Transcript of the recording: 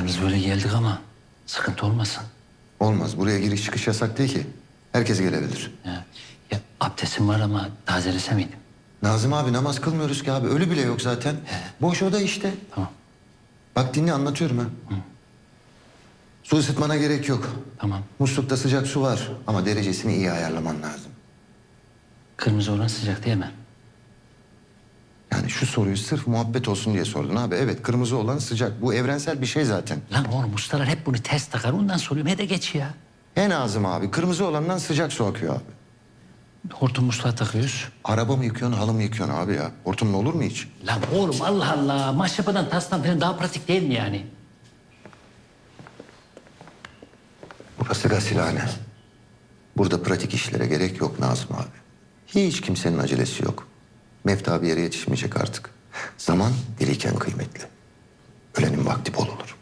Yalnız böyle geldik ama sıkıntı olmasın. Olmaz. Buraya giriş çıkış yasak değil ki. Herkes gelebilir. Ya, ya abdestim var ama tazelese miydim? Nazım abi namaz kılmıyoruz ki abi. Ölü bile yok zaten. Boş oda işte. Tamam, Bak dinle anlatıyorum ha. Su ısıtmana gerek yok. tamam. Muslukta sıcak su var ama derecesini iyi ayarlaman lazım. Kırmızı olan sıcak değil mi? Şu soruyu sırf muhabbet olsun diye sordun abi. Evet kırmızı olan sıcak. Bu evrensel bir şey zaten. Lan oğlum ustalar hep bunu ters takar. Ondan soruyorum. He de geç ya. En Nazım abi kırmızı olandan sıcak su akıyor abi. Hortum musluğa takıyoruz. Araba mı yıkıyorsun halı mı yıkıyorsun abi ya? Hortumla olur mu hiç? Lan oğlum Allah Allah. Maşrapadan tastan falan daha pratik değil mi yani? Burası gasilhane. Burada pratik işlere gerek yok Nazım abi. Hiç kimsenin acelesi yok. Mefta bir yere yetişmeyecek artık. Zaman diriyken kıymetli. Ölenin vakti bol olur.